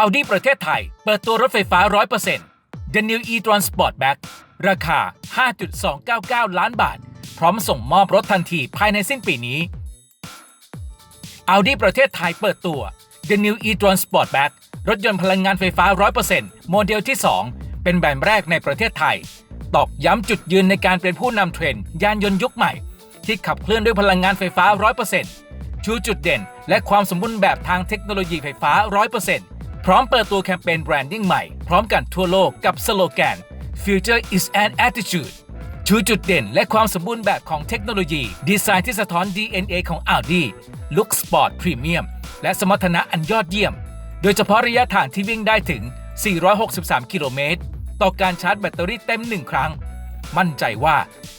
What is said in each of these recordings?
Audi ประเทศไทย เปิดตัวรถไฟฟ้า 100% The New e-tron Sportback ราคา 5.299 ล้านบาท พร้อมส่งมอบรถทันทีภายในสิ้นปีนี้ Audi ประเทศไทยเปิดตัว The New e-tron Sportback รถยนต์พลังงานไฟฟ้า 100%โมเดลที่ 2 เป็นแบรนด์แรกในประเทศไทย ตอกย้ำจุดยืนในการเป็นผู้นำเทรนด์ยานยนต์ยุคใหม่ ที่ขับเคลื่อนด้วยพลังงานไฟฟ้า 100%ชูจุดเด่น และความสมบูรณ์แบบทางเทคโนโลยีไฟฟ้า 100% พร้อมเปิดตัวแคมเปญแบรนดิ้งใหม่ พร้อมกันทั่วโลกกับสโลแกน Future is an attitude ชูจุดเด่นและความสมบูรณ์แบบของเทคโนโลยี ดีไซน์ที่สะท้อน DNA ของ Audi ลุคสปอร์ตพรีเมียมและสมรรถนะอันยอดเยี่ยม โดยเฉพาะระยะทางที่วิ่งได้ถึง 463 กิโลเมตร ต่อการชาร์จแบตเตอรี่เต็ม 1 ครั้ง มั่นใจว่า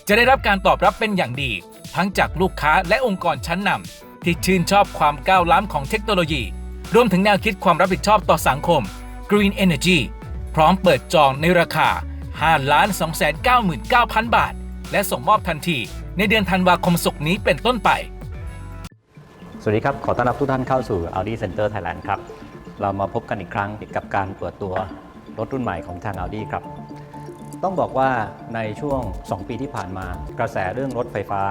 จะได้รับการตอบรับเป็นอย่างดี ทั้งจากลูกค้าและองค์กรชั้นนำที่ชื่นชอบความก้าวล้ำของเทคโนโลยี รวมถึงแนวคิดความรับผิดชอบต่อสังคม Green Energy พร้อมเปิดจองในราคา 5 2 9 9 0 0 0 บาท และส่งมอบทันที ในเดือนธันวาคมศกนี้เป็นต้นไป สวัสดีครับ ขอต้อนรับทุกท่านเข้าสู่ Audi Center Thailand ครับ เรามาพบกันอีกครั้งกับการเปิดตัวรถรุ่นใหม่ของทาง Audi ครับ ต้องบอกว่าในช่วง 2 ปีที่ผ่านมา กระแสเรื่องรถไฟฟ้า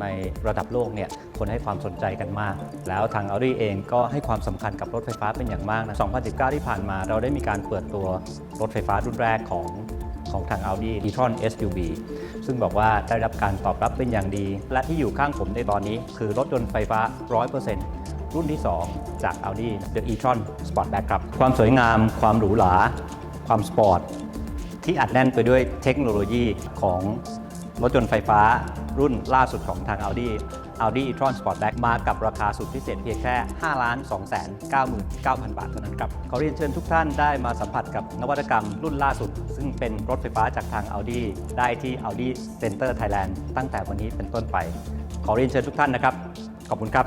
ในระดับโลกเนี่ยคนให้ความสนใจกันมาก แล้วทาง Audi เองก็ให้ความสำคัญกับรถไฟฟ้าเป็นอย่างมากนะ 2019 ที่ผ่านมาเราได้มีการเปิดตัวรถไฟฟ้ารุ่นแรกของของทาง Audi e-tron SUV ซึ่งบอกว่าได้รับการตอบรับเป็นอย่างดี และที่อยู่ข้างผมในตอนนี้ คือรถยนต์ไฟฟ้า 100%รุ่นที่ 2 จาก Audi The e-tron Sportback ครับ ความสวยงาม ความหรูหรา ความสปอร์ต ที่อัดแน่นไปด้วยเทคโนโลยีของรถยนต์ไฟฟ้ารุ่นล่าสุดของทาง Audi Audi e-tron Sportback มากับราคาสุดพิเศษเพียงแค่ 5 ล้าน 2 9 9 0 0 0 บาทเท่านั้นครับ ขอเรียนเชิญทุกท่านได้มาสัมผัสกับนวัตกรรมรุ่นล่าสุด ซึ่งเป็นรถไฟฟ้าจากทาง Audi ได้ที่ Audi Center Thailand ตั้งแต่วันนี้เป็นต้นไป ขอเรียนเชิญทุกท่านนะครับ ขอบคุณครับ